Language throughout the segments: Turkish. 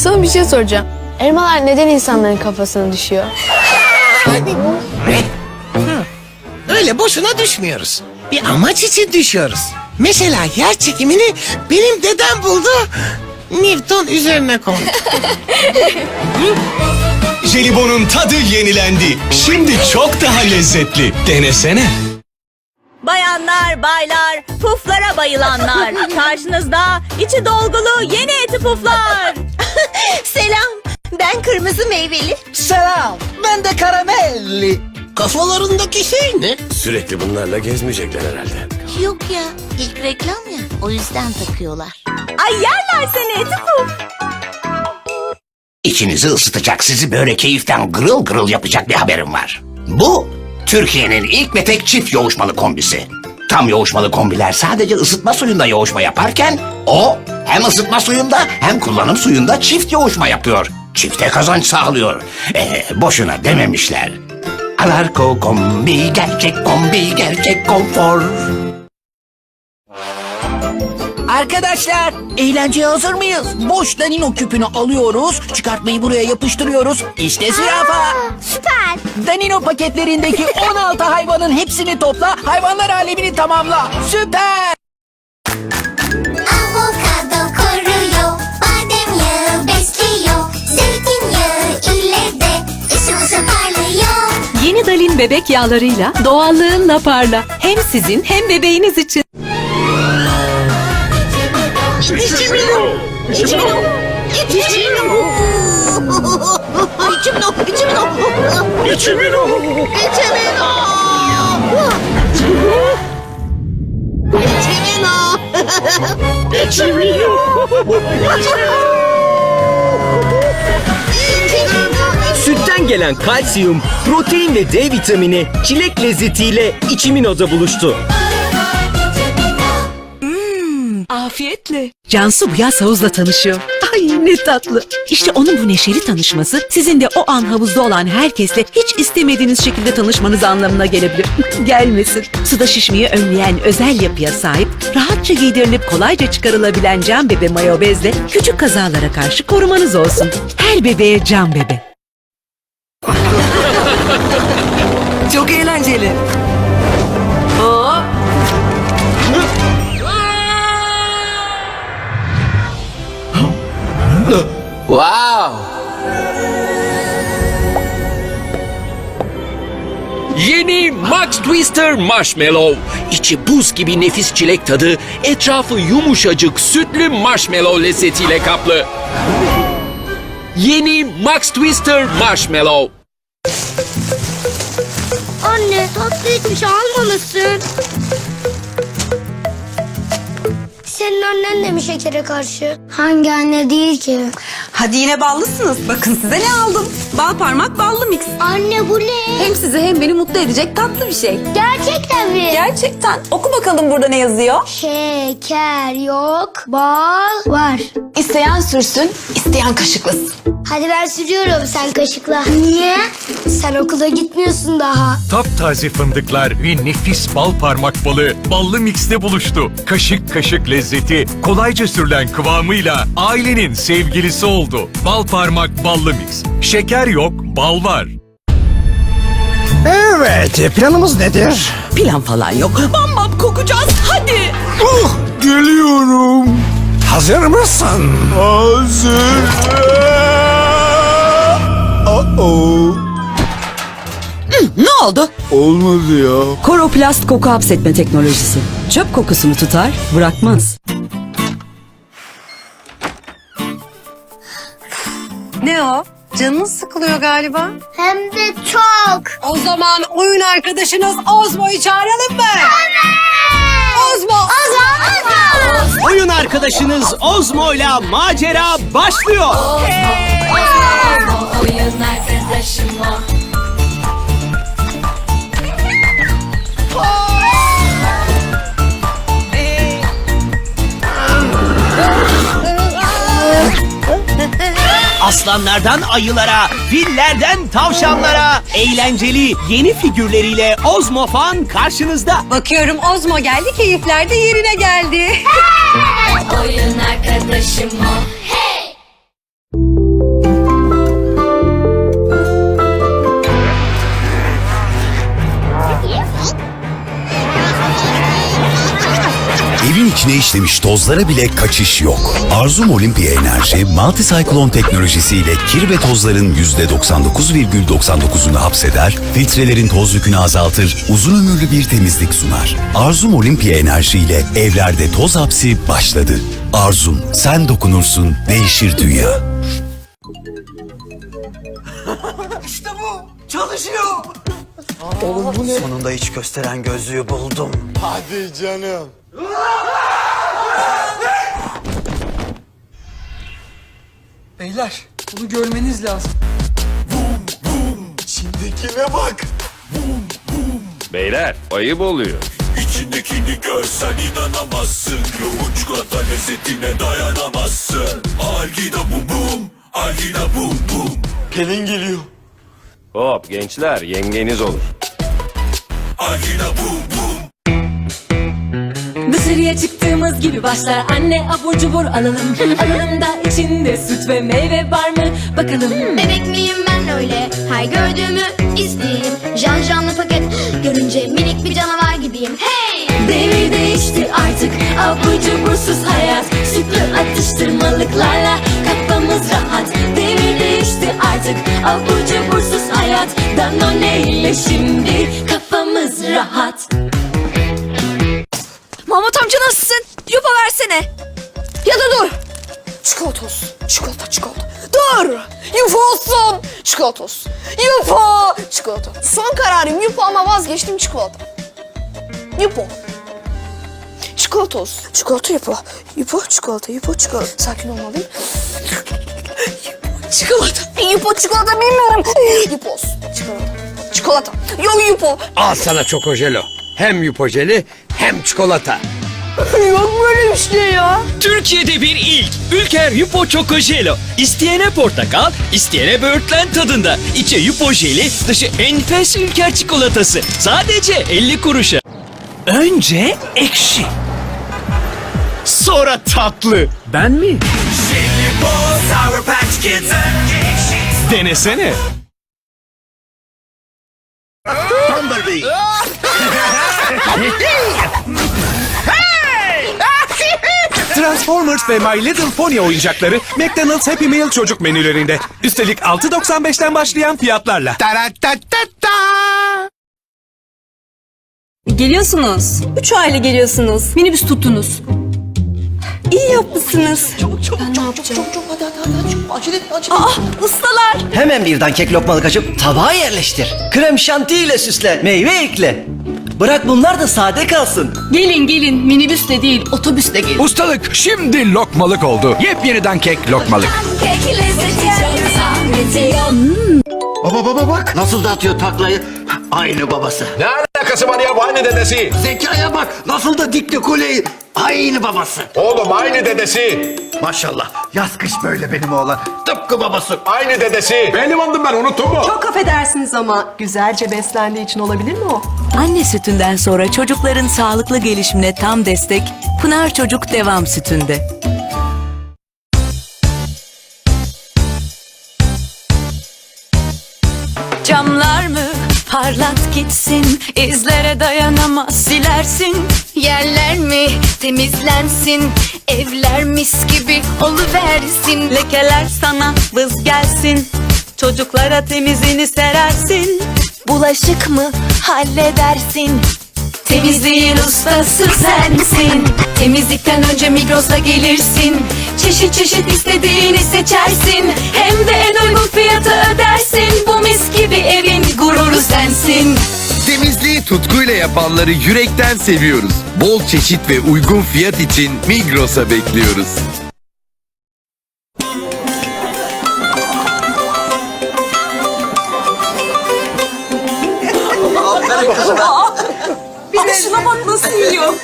Sana bir şey soracağım. Elmalar neden insanların kafasına düşüyor? Öyle boşuna düşmüyoruz. Bir amaç için düşüyoruz. Mesela yer çekimini benim dedem buldu. Newton üzerine kondu. Jelibonun tadı yenilendi. Şimdi çok daha lezzetli. Denesene. Bayanlar, baylar, puflara bayılanlar. Karşınızda içi dolgulu yeni eti puflar. Selam. Ben kırmızı meyveli. Selam. Ben de karamelli. Kafalarındaki şey ne? Sürekli bunlarla gezmeyecekler herhalde. Yok ya. ilk reklam ya. O yüzden takıyorlar. Ay yerler seni eti puf. İçinizi ısıtacak, sizi böyle keyiften gırıl gırıl yapacak bir haberim var. Bu, Türkiye'nin ilk ve tek çift yoğuşmalı kombisi. Tam yoğuşmalı kombiler sadece ısıtma suyunda yoğuşma yaparken, o hem ısıtma suyunda hem kullanım suyunda çift yoğuşma yapıyor. Çifte kazanç sağlıyor. Ee, boşuna dememişler. Alarko kombi, gerçek kombi, gerçek konfor. Arkadaşlar eğlenceye hazır mıyız? Boş danino küpünü alıyoruz. Çıkartmayı buraya yapıştırıyoruz. İşte zürafa. Süper. Danino paketlerindeki 16 hayvanın hepsini topla. Hayvanlar alemini tamamla. Süper. Avokado koruyor, badem yağı besliyor, zeytinyağı ile de ışıl ışıl parlıyor. Yeni Dalin bebek yağlarıyla doğallığınla parla. Hem sizin hem bebeğiniz için. İçimin o, içimin o. İçimin o. İçimin o. İçimin o. Sütten gelen kalsiyum, protein ve D vitamini çilek lezzetiyle içimin oda buluştu. Afiyetle. Cansu bu yaz havuzla tanışıyor. Ay ne tatlı. İşte onun bu neşeli tanışması sizin de o an havuzda olan herkesle hiç istemediğiniz şekilde tanışmanız anlamına gelebilir. Gelmesin. Suda şişmeyi önleyen özel yapıya sahip, rahatça giydirilip kolayca çıkarılabilen cam bebe mayo bezle küçük kazalara karşı korumanız olsun. Her bebeğe cam bebe. Çok eğlenceli. Yeni Max Twister Marshmallow. İçi buz gibi nefis çilek tadı, etrafı yumuşacık sütlü marshmallow lezzetiyle kaplı. Yeni Max Twister Marshmallow. Anne tatlı hiçbir şey almamışsın. Senin annen de mi şekere karşı? Hangi anne değil ki? Hadi yine ballısınız. Bakın size ne aldım. Bal parmak ballı mix. Anne bu ne? Hem sizi hem beni mutlu edecek tatlı bir şey. Gerçekten mi? Gerçekten. Oku bakalım burada ne yazıyor? Şeker yok, bal var. İsteyen sürsün, isteyen kaşıklasın. Hadi ben sürüyorum sen kaşıkla. Niye? Sen okula gitmiyorsun daha. Taptaze fındıklar ve nefis bal parmak balı ballı mixte buluştu. Kaşık kaşık lezzeti kolayca sürülen kıvamıyla ailenin sevgilisi oldu. Bal parmak ballı mix. Şeker yok, bal var. Evet, planımız nedir? Plan falan yok. Bam bam kokacağız. Hadi. Oh, geliyorum. Hazır mısın? Hazır. Oh Ne oldu? Olmadı ya. Koroplast koku hapsetme teknolojisi. Çöp kokusunu tutar, bırakmaz. Ne o? Canınız sıkılıyor galiba. Hem de çok. O zaman oyun arkadaşınız Ozmo'yu çağıralım mı? Ozmo. Oyun arkadaşınız Ozmo ile macera başlıyor. Aslanlardan ayılara, fillerden tavşanlara eğlenceli yeni figürleriyle Ozmo Fan karşınızda. Bakıyorum Ozmo geldi, keyifler de yerine geldi. Oyun arkadaşım o. işlemiş tozlara bile kaçış yok. Arzum Olimpiya Enerji, Multicyclon teknolojisiyle kir ve tozların %99,99'unu hapseder, filtrelerin toz yükünü azaltır, uzun ömürlü bir temizlik sunar. Arzum Olimpiya Enerji ile evlerde toz hapsi başladı. Arzum, sen dokunursun, değişir dünya. İşte bu. Çalışıyor. Sonunda hiç gösteren gözlüğü buldum. Hadi canım. Beyler bunu görmeniz lazım. İçindekine bak. Beyler ayıp oluyor. İçindekini görsen inanamazsın. Yoğun çikolata lezzetine dayanamazsın. Algida bum bum, algida bum bum. Pelin geliyor. Hop gençler yengeniz olur. Algida bum bum. Dışarıya çıktığımız gibi başlar anne abur cubur alalım. alalım da içinde süt ve meyve var mı bakalım. Bebek miyim ben öyle Her gördüğümü isteyeyim Jan janlı paket Görünce minik bir canavar gibiyim Hey Devir değişti artık abur cubursuz hayat. Sütlü atıştırmalıklarla kafamız rahat. Devir değişti artık abur cubursuz hayat. Danone ile şimdi kafamız rahat. Mahmut amca nasılsın? Yupa versene. Ya da dur. Çikolata olsun. Çikolata çikolata. Dur. Yupa olsun. Çikolata olsun. Yupa. Çikolata. Son kararım yupa ama vazgeçtim çikolata. Yupa. Çikolata olsun. Çikolata yupa. Yupa çikolata. Yupa çikolata. Sakin olmalıyım. Çikolata. Yupa çikolata bilmiyorum. Yupa olsun. Çikolata. Çikolata. Yok yupa. Al sana çokojelo. Hem yupojeli hem çikolata. Yok böyle bir şey ya. Türkiye'de bir ilk. Ülker Yupo Çokojelo. İsteyene portakal, isteyene böğürtlen tadında. İçi Yupo jeli, dışı enfes Ülker çikolatası. Sadece 50 kuruşa. Önce ekşi. Sonra tatlı. Ben mi? Denesene. Transformers ve My Little Pony oyuncakları McDonald's Happy Meal çocuk menülerinde. Üstelik 6.95'ten başlayan fiyatlarla. Geliyorsunuz. Üç aile geliyorsunuz. Minibüs tuttunuz. İyi yapmışsınız. Aa ustalar. Hemen birden kek lokmalık açıp tabağa yerleştir. Krem şanti ile süsle, meyve ekle. Bırak bunlar da sade kalsın. Gelin gelin minibüsle değil otobüsle gelin. Ustalık şimdi lokmalık oldu. Yepyeniden kek lokmalık. Baba baba bak. Nasıl da atıyor taklayı. Aynı babası. Ne alakası var ya bu aynı dedesi? Zekaya bak. Nasıl da dikti kuleyi. Aynı babası. Oğlum aynı dedesi. Maşallah. Yaz kış böyle benim oğlan. Tıpkı babası. Aynı dedesi. Benim andım ben unuttun mu? Çok affedersiniz ama güzelce beslendiği için olabilir mi o? Anne sütünden sonra çocukların sağlıklı gelişimine tam destek Pınar Çocuk Devam Sütünde. Camlar mı parlat gitsin izlere dayanamaz. Silersin Yerler mi temizlensin? Evler mis gibi oluversin. Lekeler sana vız gelsin. Çocuklara temizini serersin. Bulaşık mı halledersin? Temizliğin ustası sensin. Temizlikten önce Migros'a gelirsin. Çeşit çeşit istediğini seçersin. Hem de en uygun fiyatı ödersin sensin Temizliği tutkuyla yapanları yürekten seviyoruz. Bol çeşit ve uygun fiyat için Migros'a bekliyoruz. Şuna bak nasıl yiyor.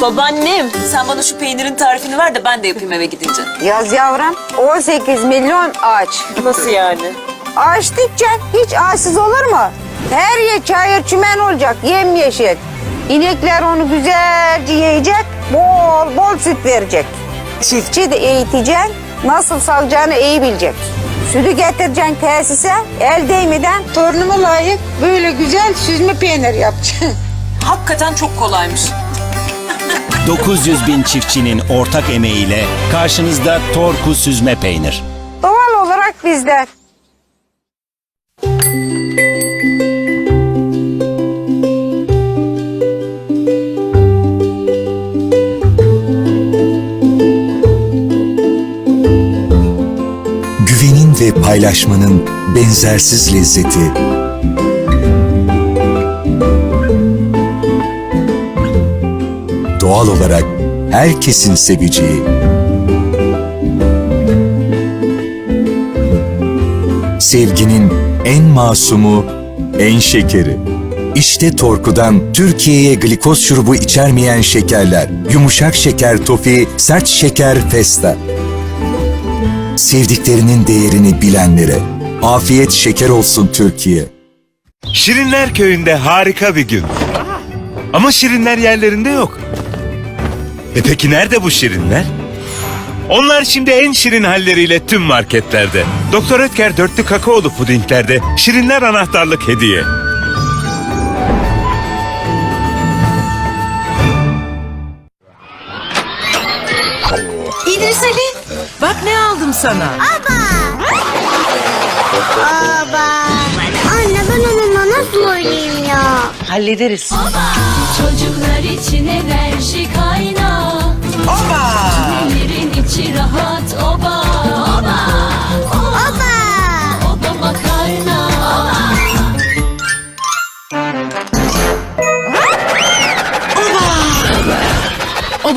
Babaannem sen bana şu peynirin tarifini ver de ben de yapayım eve gidince. Yaz yavrum 18 milyon ağaç. Nasıl yani? Dikeceksin. Hiç ağaçsız olur mu? Her yer çayır çimen olacak. Yemyeşil. İnekler onu güzelce yiyecek. Bol bol süt verecek. Çiftçi de eğiteceksin. Nasıl salacağını iyi bilecek. Sütü getireceksin tesise. El değmeden torunuma layık böyle güzel süzme peynir yapacaksın. Hakikaten çok kolaymış. 900 bin çiftçinin ortak emeğiyle karşınızda Torku süzme peynir. Doğal olarak bizden. Paylaşmanın benzersiz lezzeti. Doğal olarak herkesin seveceği. Sevginin en masumu, en şekeri. İşte Torku'dan Türkiye'ye glikoz şurubu içermeyen şekerler. Yumuşak şeker tofi, sert şeker festa. Sevdiklerinin değerini bilenlere. Afiyet şeker olsun Türkiye. Şirinler köyünde harika bir gün. Ama şirinler yerlerinde yok. E peki nerede bu şirinler? Onlar şimdi en şirin halleriyle tüm marketlerde. Doktor Ötker dörtlü kakaolu pudinglerde şirinler anahtarlık hediye. İdris Ali, bak ne aldım sana. Baba. Anne ben onunla nasıl oynayayım ya? Hallederiz. Çocuklar için enerji kaynağı Oba! Nelerin içi rahat Oba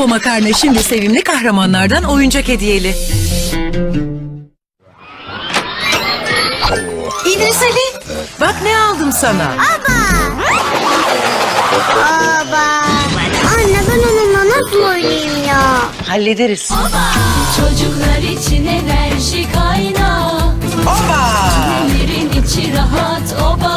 Oba makarna şimdi sevimli kahramanlardan oyuncak hediyeli. İdris Ali, bak ne aldım sana. Baba. Anne ben onunla nasıl oynayayım ya? Hallederiz. Çocuklar için enerji kaynağı Oba! Nelerin içi rahat oba Oba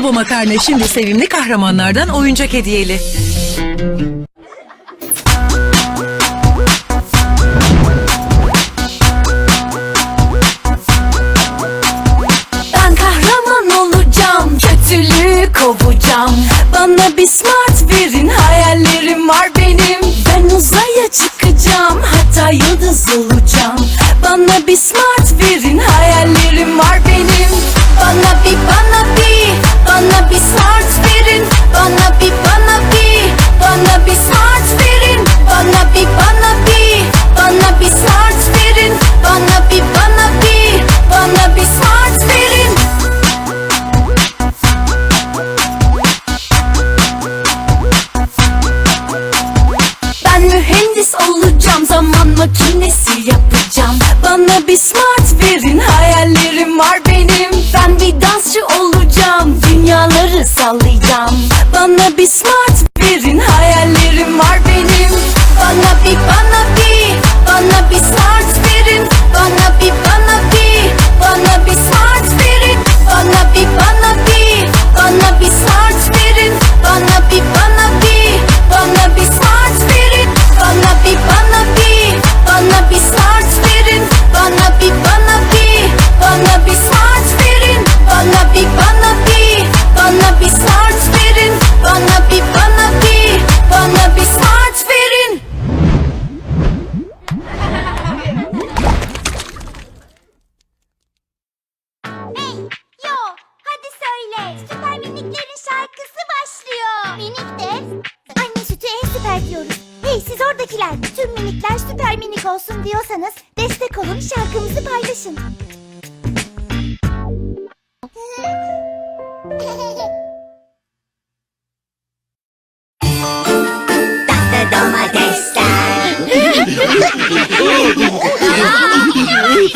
Oba makarna şimdi sevimli kahramanlardan oyuncak hediyeli. Ben kahraman olacağım, kötülüğü kovacağım. Bana bir smart bir smart verin hayallerim var benim. Ben bir dansçı olacağım dünyaları sallayacağım. Bana bir smart ど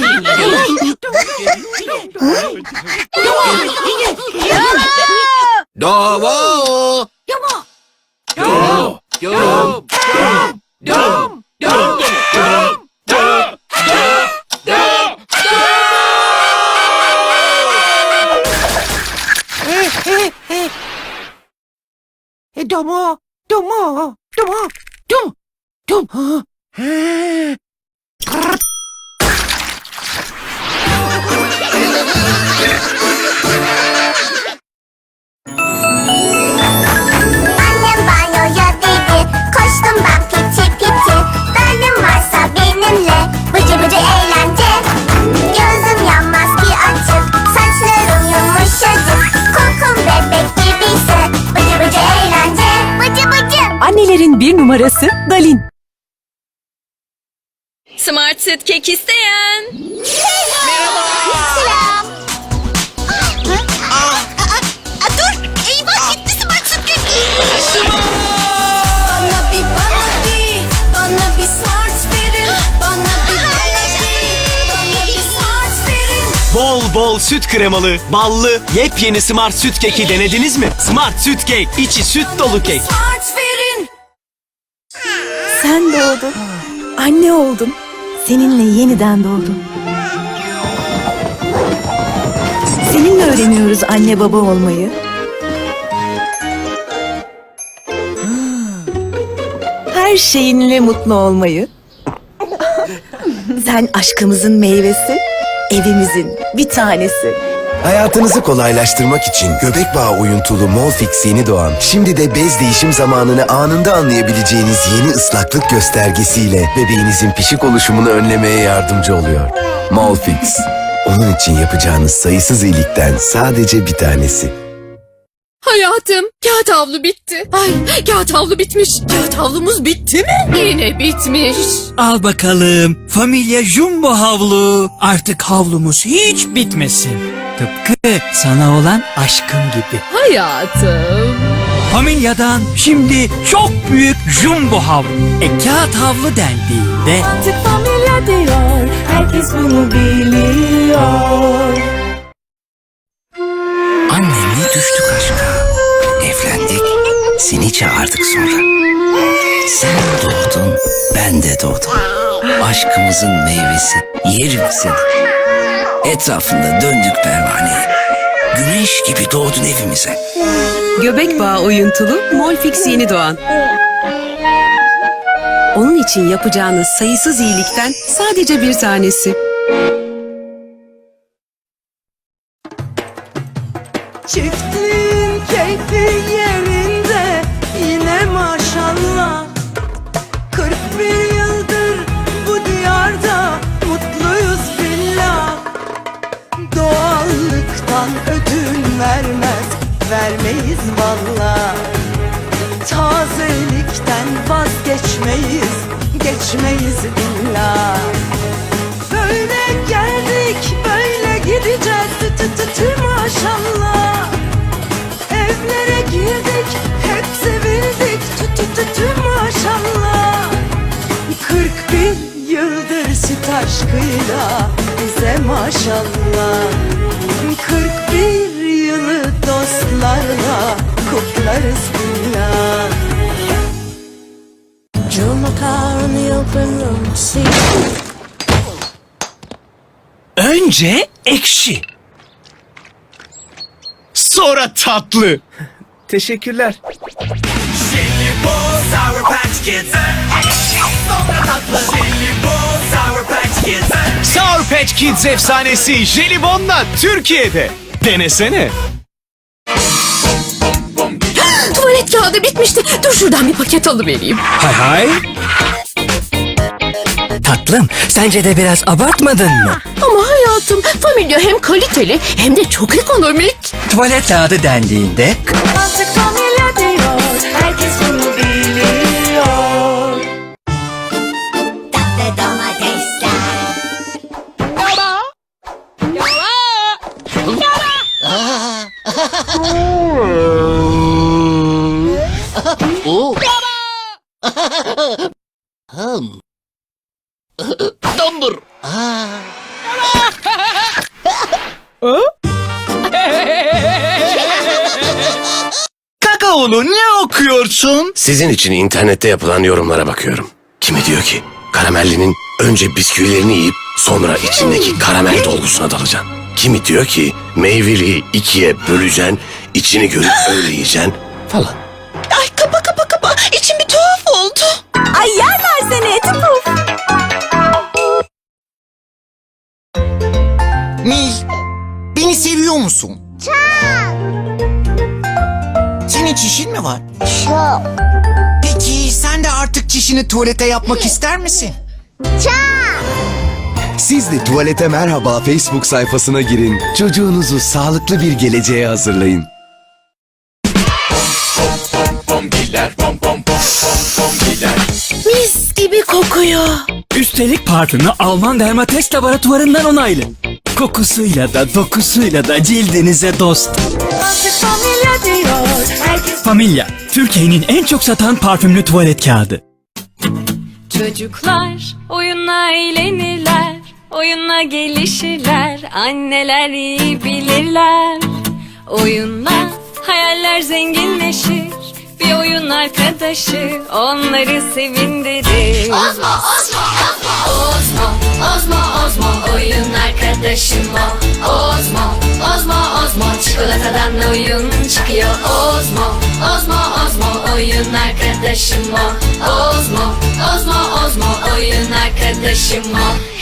うも、どうも、どうも、どうも、どうも、どうも、numarası Dalin. Smart süt kek isteyen. Selam. Dur. Eyvah gitti smart süt Bana bir bana bir Bana bir smart verin. Bana bir bana bir Bana bir smart verin. Bol bol süt kremalı, ballı, yepyeni Smart süt keki denediniz mi? Smart süt kek, içi süt dolu kek. Smart verin Sen doğdun. Anne oldun. Seninle yeniden doğdum. Seninle öğreniyoruz anne baba olmayı. Her şeyinle mutlu olmayı. Sen aşkımızın meyvesi, evimizin bir tanesi. Hayatınızı kolaylaştırmak için göbek bağı oyuntulu Molfix yeni doğan, şimdi de bez değişim zamanını anında anlayabileceğiniz yeni ıslaklık göstergesiyle bebeğinizin pişik oluşumunu önlemeye yardımcı oluyor. Molfix, onun için yapacağınız sayısız iyilikten sadece bir tanesi. Hayatım, kağıt havlu bitti. Ay, kağıt havlu bitmiş. Kağıt havlumuz bitti mi? Yine bitmiş. Al bakalım. Familya Jumbo havlu. Artık havlumuz hiç bitmesin. Tıpkı sana olan aşkım gibi. Hayatım. Familya'dan şimdi çok büyük Jumbo havlu. E kağıt havlu dendiğinde Artık familya diyor. Herkes bunu biliyor. Annemle düştük aşka. Evlendik. Seni çağırdık sonra. Sen doğdun, ben de doğdum. Aşkımızın meyvesi. Yerim seni. Etrafında döndük pervaneye. Güneş gibi doğdun evimize. Göbek bağı oyuntulu Molfix yeni doğan. Onun için yapacağınız sayısız iyilikten sadece bir tanesi. Aşkıyla bize maşallah 41 yılı dostlarla kutlarız billah Drew my car in the open room seat önce ekşi. Sonra tatlı. Teşekkürler. Sour Patch Kids efsanesi Jelibon'la Türkiye'de. Denesene. Tuvalet kağıdı bitmişti. Dur şuradan bir paket alıvereyim. Hay hay. Tatlım sence de biraz abartmadın mı? Ama hayatım, familya hem kaliteli hem de çok ekonomik. Tuvalet kağıdı dendiğinde Sizin için internette yapılan yorumlara bakıyorum. Kimi diyor ki karamellinin önce bisküvilerini yiyip sonra içindeki karamel dolgusuna dalacaksın. Kimi diyor ki meyveliği ikiye böleceksin, içini görüp öyle yiyeceksin falan. Ay kapa kapa kapa içim bir tuhaf oldu Ay yerler seni eti puf Nil, Beni seviyor musun? Çok. Çişin mi var? Çok. Peki sen de artık çişini tuvalete yapmak ister misin? Çok. Siz de Tuvalete Merhaba Facebook sayfasına girin. Çocuğunuzu sağlıklı bir geleceğe hazırlayın. Mis gibi kokuyor. Üstelik parfümü Alman Dermates laboratuvarından onaylı. Kokusuyla da dokusuyla da cildinize dost. Diyor Familya, Türkiye'nin en çok satan parfümlü tuvalet kağıdı. Çocuklar oyunla eğlenirler Oyunla gelişirler Anneler iyi bilirler. Oyunla hayaller zenginleşir Bir oyun arkadaşı onları sevindirir. Ozmo, Ozmo, Ozmo Ozmo, Ozmo oyun arkadaşım o Ozmo, Ozmo, Ozmo Çikolatadan oyun çıkıyor. Ozmo, Ozmo, Ozmo oyun arkadaşım o Ozmo, Ozmo, Ozmo oyun arkadaşım o